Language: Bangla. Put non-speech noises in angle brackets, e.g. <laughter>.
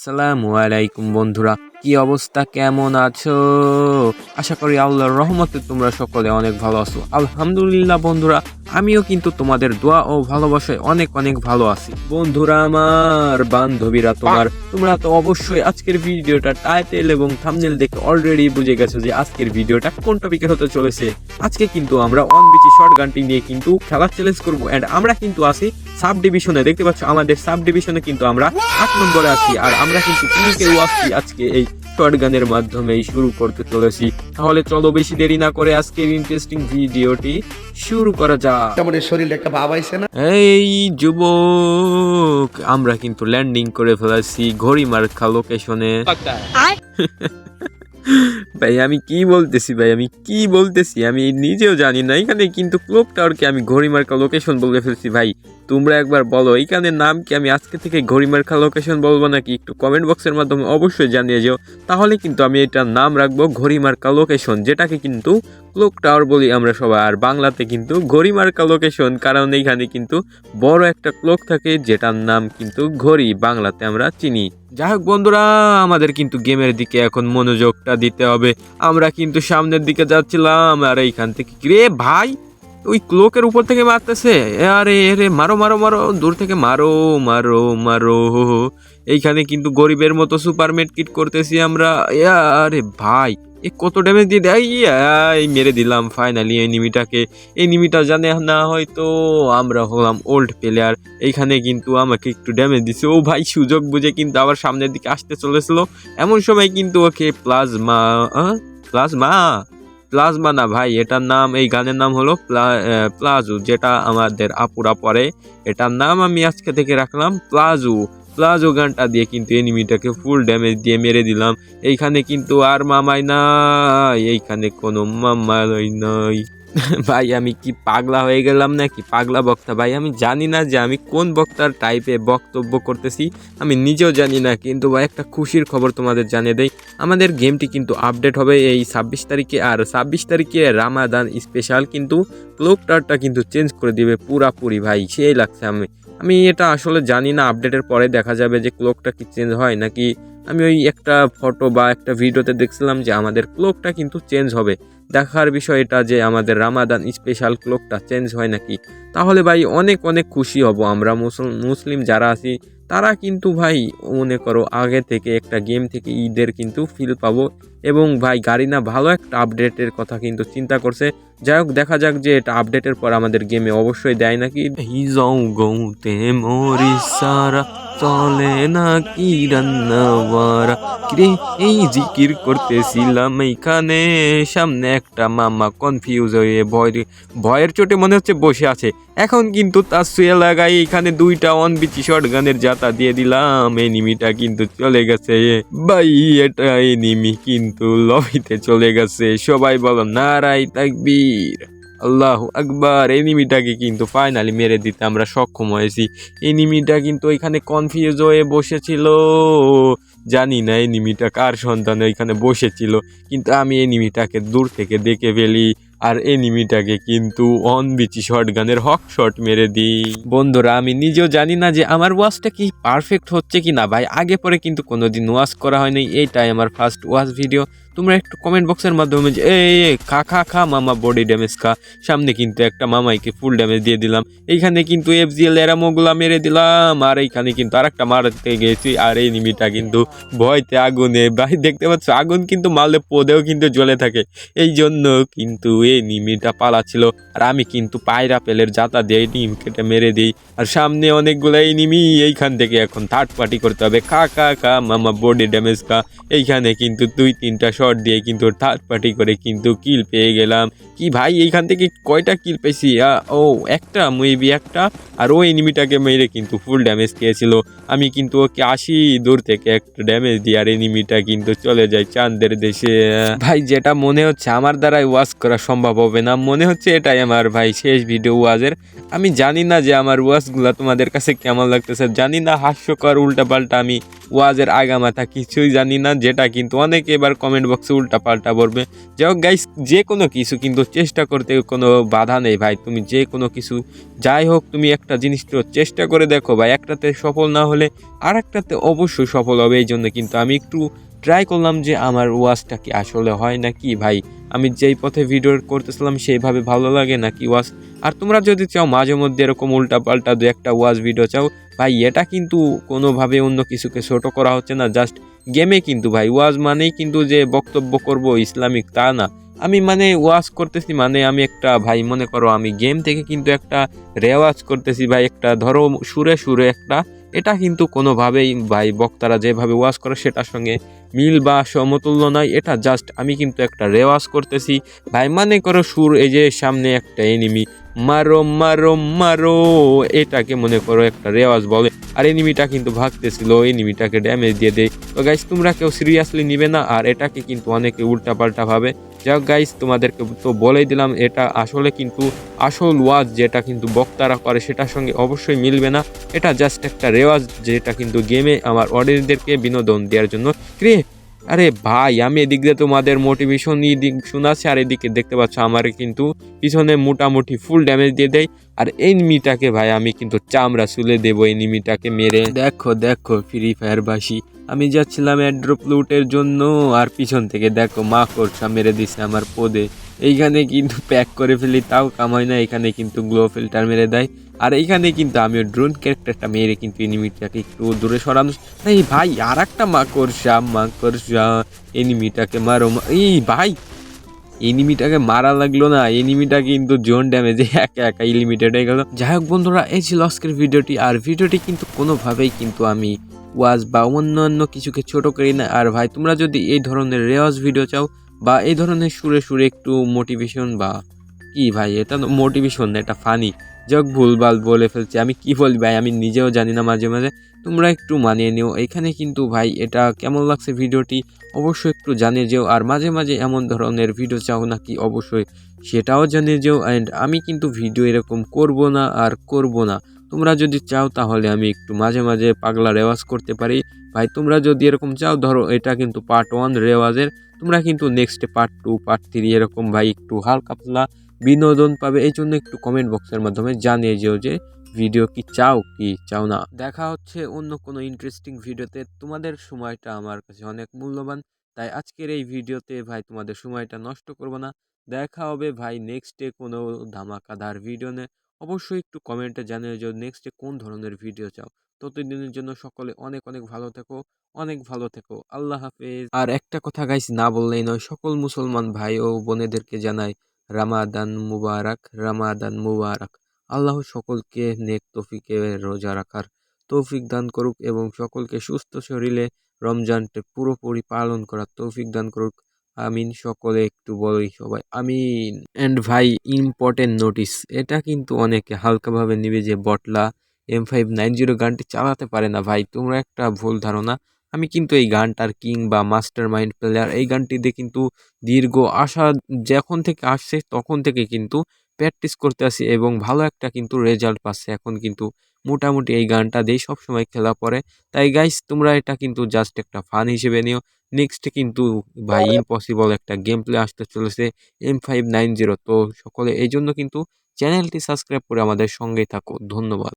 আসসালামু আলাইকুম বন্ধুরা, কি অবস্থা? কেমন আছো? আশা করি আল্লাহর রহমতে তোমরা সকলে অনেক ভালো আছো। আলহামদুলিল্লাহ বন্ধুরা, আমিও কিন্তু তোমাদের দোয়া ও ভালোবাসায় অনেক অনেক ভালো আছি। বন্ধুরা আমার বান্ধবীরা তোমার, তোমরা তো অবশ্যই আজকের ভিডিওটা টাইটেল এবং থাম্বনেল দেখে অলরেডি বুঝে গেছো যে আজকের ভিডিওটা কোন টপিকের হতে চলেছে। আজকে কিন্তু আমরা অন শর্ট গানটি নিয়ে কিন্তু খেলা চ্যালেঞ্জ করব। এন্ড আমরা কিন্তু আছি সাব ডিভিশনে দেখতে পাচ্ছ আমাদের সাব ডিভিশনে কিন্তু আমরা আট নম্বরে আছি। আর আমরা কিন্তু পিঙ্কেও আসছি আজকে এই শর্ট গানের মাধ্যমেই শুরু করতে চলেছি। তাহলে চলো বেশি দেরি না করে আজকের ইন্টারেস্টিং ভিডিওটি শুরু করা যাক। কেমন এই শরীরে একটা ভাব আইছে না? এই যুবক আমরা কিন্তু ল্যান্ডিং করে ফেলেছি ঘড়ি মার্কা লোকেশনে <laughs> ভাই, আমি কি বলতেছি ভাই? আমি কি বলতেছি? আমি নিজেও জানি না। এখানে কিন্তু ক্লোক টাওয়ারকে আমি ঘড়ি মার্কা লোকেশন বলে ফেলছি ভাই। তোমরা একবার বলো, এইখানে নাম কি? আমি আজকে থেকে ঘড়ি মার্কা লোকেশন বলব নাকি? একটু কমেন্ট বক্সের মাধ্যমে অবশ্যই জানিয়ে যেও। তাহলে কিন্তু আমি এটার নাম রাখব ঘড়ি মার্কা লোকেশন যেটাকে কিন্তু ক্লোক টাওয়ার বলি আমরা সবাই। আর বাংলাতে কিন্তু ঘড়ি মার্কা লোকেশন কারণ এইখানে কিন্তু বড় একটা ক্লোক থাকে, যেটার নাম কিন্তু ঘড়ি, বাংলাতে আমরা চিনি। যাই হোক বন্ধুরা, আমাদের কিন্তু গেমের দিকে এখন মনোযোগটা দিতে হবে। আমরা কিন্তু সামনের দিকে যাচ্ছিলাম, আর এইখান থেকে রে ভাই ওই ক্লোকের উপর থেকে মারতেছে? আরে রে, মারো মারো মারো, দূর থেকে মারো মারো মারো এইখানে কিন্তু গরিবের মতো সুপার কিট করতেছি আমরা। আরে ভাই, এ কত ড্যামেজ দিয়ে দেয়? মেরে দিলাম ফাইনালি এই নিমিটাকে এই নিমিটা জানে না হয়তো আমরা হলাম ওল্ড প্লেয়ার এইখানে কিন্তু আমাকে একটু ড্যামেজ দিছে। ও ভাই, সুযোগ বুঝে কিন্তু আবার সামনের দিকে আসতে চলেছিল। এমন সময় কিন্তু ওকে প্লাজমা প্লাজমা প্লাজমা না ভাই, এটার নাম, এই গানের নাম হলো প্লাজু, যেটা আমাদের আপুরা পরে। এটার নাম আমি আজকে থেকে রাখলাম প্লাজু। প্লাজো গানটা দিয়ে কিন্তু এনিমিটাকে ফুল ড্যামেজ দিয়ে মেরে দিলাম। এইখানে কিন্তু আর মামাই নাই, এইখানে কোনো মামাই নাই। <laughs> ভাই, আমি কি পাগলা হয়ে গেলাম নাকি? পাগলা বক্তা। ভাই, আমি জানি না যে আমি কোন বক্তার টাইপে বক্তব্য করতেছি। আমি নিজেও জানি না, কিন্তু ভাই, একটা খুশির খবর তোমাদের জানিয়ে দেই। আমাদের গেমটি কিন্তু আপডেট হবে এই ছাব্বিশ তারিখে, আর ছাব্বিশ তারিখে রামাদান স্পেশাল কিন্তু ক্লোকটারটা কিন্তু চেঞ্জ করে দিবে পুরাপুরি, ভাই। সেই লাগছে আমি। আমি এটা আসলে জানি না আপডেটের পরে দেখা যাবে যে ক্লোকটা কি চেঞ্জ হয় নাকি আমি ওই একটা ফটো বা একটা ভিডিওতে দেখছিলাম যে আমাদের ক্লোকটা কিন্তু চেঞ্জ হবে। দেখার বিষয় এটা যে আমাদের রামাদান স্পেশাল ক্লোকটা চেঞ্জ হয় নাকি? তাহলে ভাই অনেক অনেক খুশি হব আমরা মুসল- মুসলিম যারা আছি, তারা কিন্তু ভাই মনে করো আগে থেকে একটা গেম থেকে ঈদের কিন্তু ফিল পাবো এবং ভাই গাড়ি না ভালো একটা আপডেটের কথা কিন্তু চিন্তা করছে। যাই হোক, দেখা যাক যে এটা আপডেটের পর আমাদের গেমে অবশ্যই দেয় নাকি। সারা চলে না কি রান্নাওয়ারা কিরে, এই জিকির করতেছিলাম এইখানে। সামনে একটা মামা কনফিউজ হয়ে ভয় ভয়ের চোটে মনে হচ্ছে বসে আছে। এখন কিন্তু তার শুয়ে লাগাই এখানে দুইটা অন বিচি শর্ট গানের জাতা দিয়ে দিলাম। এনিমিটা কিন্তু চলে গেছে। ভাই এটা এনিমি কিন্তু লবিতে চলে গেছে। সবাই বলো নারাই তাকবীর। আল্লাহ আকবার এনিমিটাকে কিন্তু ফাইনালি মেরে দিতে আমরা সক্ষম হয়েছি। এনিমিটা কিন্তু ওইখানে কনফিউজ হয়ে বসেছিল। জানি না এনিমিটা কার সন্তান ওইখানে বসেছিল, কিন্তু আমি এনিমিটাকে দূর থেকে দেখে ফেলি আর এনিমিটাকে কিন্তু অন বিচি শর্ট গানের হক শট মেরে দিই। বন্ধুরা, আমি নিজেও জানি না যে আমার ওয়াশটা কি পারফেক্ট হচ্ছে কি না ভাই, আগে পরে কিন্তু কোনোদিন ওয়াশ করা হয়নি এইটাই আমার ফার্স্ট ওয়াশ ভিডিও তোমরা একটু কমেন্ট বক্সের মাধ্যমে যে, এই খা খা খা, মামা বডি ড্যামেজ খা। সামনে কিন্তু একটা মামাইকে ফুল ড্যামেজ দিয়ে দিলাম। এইখানে কিন্তু এফজিএল এরামোগুলা মেরে দিলাম। আর এইখানে কিন্তু আর একটা মারতে গেছি। আর এই নিমিটা কিন্তু ভয়তে আগুনে, ভাই, দেখতে পাচ্ছ? আগুন কিন্তু মারলে পদেও কিন্তু জ্বলে থাকে। এই জন্য কিন্তু এই নিমিটা পালাচ্ছিল। আর আমি কিন্তু পায়রা পেলের জাতা দিয়ে নিম কেটে মেরে দিই। আর সামনে অনেকগুলো এই নিমি, এইখান থেকে এখন থার্ড পার্টি করতে হবে। খা খা খা, মামা বডি ড্যামেজ খা। এইখানে কিন্তু দুই, তিনটা শট দিয়ে কিন্তু থার্ড পার্টি করে কিন্তু কিল পেয়ে গেলাম। কি ভাই, এইখান থেকে কয়টা কিল পেয়েছি? ও, একটা মেবি একটা। আর ওই এনিমিটাকে মেরে কিন্তু ফুল ড্যামেজ খেয়েছিল। আমি কিন্তু ওকে আসি দূর থেকে একটা ড্যামেজ দিই আর এনিমিটা কিন্তু চলে যায় চাঁদের দেশে। ভাই, যেটা মনে হচ্ছে আমার দ্বারাই ওয়াশ করা সম্ভব হবে না, মনে হচ্ছে এটাই আমার ভাই শেষ ভিডিও ওয়াজের আমি জানি না যে আমার ওয়াজগুলো তোমাদের কাছে কেমন লাগতেছে, জানি না হাস্যকর উল্টাপাল্টা আমি ওয়াজের আগামাথা, কিছুই জানি না, যেটা কিন্তু অনেকে এবার কমেন্ট বক্সে উল্টা পাল্টা বলবে। যাই হোক গাইস যে কোনো কিছু কিন্তু চেষ্টা করতে কোনো বাধা নেই ভাই। তুমি যে কোনো কিছু, যাই হোক তুমি একটা জিনিস চেষ্টা করে দেখো ভাই। একটাতে সফল না হলে আর একটাতে অবশ্যই সফল হবে। এই জন্য কিন্তু আমি একটু ট্রাই করলাম যে আমার ওয়াজটা কি আসলে হয় নাকি ভাই। আমি যেই পথে ভিডিও করতেছিলাম সেইভাবে ভালো লাগে নাকি ওয়াজ? আর তোমরা যদি চাও মাঝে মধ্যে এরকম উল্টা পাল্টা দু একটা ওয়াজ ভিডিও চাও, ভাই, এটা কিন্তু কোনোভাবে অন্য কিছুকে ছোট করা হচ্ছে না। জাস্ট গেমে কিন্তু ভাই, ওয়াজ মানেই কিন্তু যে বক্তব্য করব ইসলামিক তা না। আমি মানে ওয়াজ করতেছি মানে আমি একটা, ভাই মনে করো আমি গেম থেকে কিন্তু একটা রেওয়াজ করতেছি ভাই, একটা ধরো সুরে সুরে একটা। এটা কিন্তু কোনোভাবেই ভাই বক্তারা যেভাবে ওয়াজ করে সেটার সঙ্গে মিল বা সমতুল্য নয়, এটা জাস্ট আমি কিন্তু একটা রেওয়াজ করতেছি। ভাই মানে করো সুর, এই যে সামনে একটা এনিমি মারো মারো মারো। এটাকে মনে করো একটা রেওয়াজ বলে। আর এনিমিটা কিন্তু ভাগতেছিল এনিমিটাকে ড্যামেজ দিয়ে দেয়। তো গাইস তোমরা কেউ সিরিয়াসলি নিবে না, আর এটাকে কিন্তু অনেকে উল্টাপাল্টা ভাবে। যাক গাইস তোমাদেরকে তো বলেই দিলাম, এটা আসলে কিন্তু আসল ওয়াজ যেটা কিন্তু বক্তারা করে, সেটার সঙ্গে অবশ্যই মিলবে না। এটা জাস্ট একটা রেওয়াজ, যেটা কিন্তু গেমে আমার অডিয়েন্সদেরকে বিনোদন দেওয়ার জন্য ক্রে আরে ভাই, আমি এদিক দিয়ে তোমাদের মোটিভেশন দিক শোনাচ্ছি, আর এদিকে দেখতে পাচ্ছ আমার কিন্তু পিছনে মোটামুটি ফুল ড্যামেজ দিয়ে দেয়। আর এই নিমিটাকে ভাই, আমি কিন্তু চামড়া চুলে দেবো এই নিমিটাকে মেরে। দেখো দেখো ফ্রি ফায়ার বাসি, আমি যাচ্ছিলাম অ্যাড্রপ লুটের জন্য, আর পিছন থেকে দেখো মা করছা মেরে দিছে আমার পদে। এইখানে কিন্তু প্যাক করে ফেলি, তাও কামাই না, এখানে কিন্তু গ্লো ফিল্টার মেরে দেয়। আর এইখানে কিন্তু আমি ড্রোন ক্যারেক্টারটা মেরে কিন্তু এনিমিটাকে একটু দূরে সরানো এই ভাই আর একটা মা করছা মা করছা এনিমিটাকে মারো এই ভাই এনিমিটাকে মারা লাগল না এনিমিটা কিন্তু জোন ড্যামেজে একা একা লিমিটেড হয়ে গেল। যাই হোক বন্ধুরা, এই ছিল আজকের ভিডিওটি। আর ভিডিওটি কিন্তু কোনোভাবেই কিন্তু আমি ওয়াজ বা অন্যান্য কিছুকে ছোট করি না। আর ভাই, তোমরা যদি এই ধরনের রেওয়াজ ভিডিও চাও বা এই ধরনের সুরে সুরে একটু মোটিভেশন বা কি ভাই, এটা মোটিভেশন না, এটা ফানি যাক ভুলভাল বলে ফেলছি। আমি কি বলি ভাই? আমি নিজেও জানি না মাঝে মাঝে। তোমরা একটু মানিয়ে নিও। এখানে কিন্তু ভাই, এটা কেমন লাগছে ভিডিওটি অবশ্যই একটু জানিয়ে যেও। আর মাঝে মাঝে এমন ধরনের ভিডিও চাও নাকি? অবশ্যই সেটাও জানিয়ে যেও। অ্যান্ড আমি কিন্তু ভিডিও এরকম করব না আর করব না। তোমরা যদি চাও তাহলে আমি একটু মাঝে মাঝে পাগলা রেওয়াজ করতে পারি। ভাই, তোমরা যদি এরকম চাও, ধরো এটা কিন্তু পার্ট ওয়ান রেওয়াজের। তোমরা কিন্তু next part two part three এরকম ভাই একটু হালকা পাতলা বিনোদন পাবে, এই জন্য একটু কমেন্ট বক্সের মাধ্যমে জানিয়ে যেও যে ভিডিও কি চাও কি চাও না। দেখা হচ্ছে অন্য কোনো ইন্টারেস্টিং ভিডিওতে তোমাদের সময়টা আমার কাছে অনেক মূল্যবান, তাই আজকের এই ভিডিওতে ভাই তোমাদের সময়টা নষ্ট করব না। দেখা হবে ভাই নেক্সটে কোনো ধামাকাদার ভিডিও নে। অবশ্যই একটু কমেন্টে জানিয়ে যে নেক্সটে কোন ধরনের ভিডিও চাও। ততদিনের জন্য সকলে অনেক অনেক ভালো থেকো, অনেক ভালো থেকো। আল্লাহ হাফেজ। আর একটা কথা গাইস না বললেই নয়, সকল মুসলমান ভাই ও বোনেদেরকে জানাই রামাদান মুবারক রামাদান মুবারক। আল্লাহ সকলকে নেক তৌফিকে রোজা রাখার তৌফিক দান করুক এবং সকলকে সুস্থ শরীরে রমজানটা পুরোপুরি পালন করার তৌফিক দান করুক। আমিন, সকলে একটু বলি সবাই আমিন। অ্যান্ড ভাই ইম্পর্টেন্ট নোটিস এটা কিন্তু অনেকে হালকাভাবে নিবে যে বটলা এম ফাইভ নাইন জিরো গানটি চালাতে পারে না ভাই, তোমরা একটা ভুল ধারণা। আমি কিন্তু এই গানটার কিং বা মাস্টার মাইন্ড প্লেয়ার, এই গানটিতে কিন্তু দীর্ঘ আশা যখন থেকে আসছে তখন থেকে কিন্তু প্র্যাকটিস করতে আসি এবং ভালো একটা কিন্তু রেজাল্ট পাচ্ছে। এখন কিন্তু মোটামুটি এই গানটা দিয়েই সবসময় খেলা পড়ে। তাই গাইস তোমরা এটা কিন্তু জাস্ট একটা ফান হিসেবে নিও। নেক্সট কিন্তু ভাই ইম্পসিবল একটা গেম প্লে আসতে চলেছে এম ফাইভ নাইন জিরো তো সকলে এই জন্য কিন্তু চ্যানেলটি সাবস্ক্রাইব করে আমাদের সঙ্গেই থাকো। ধন্যবাদ।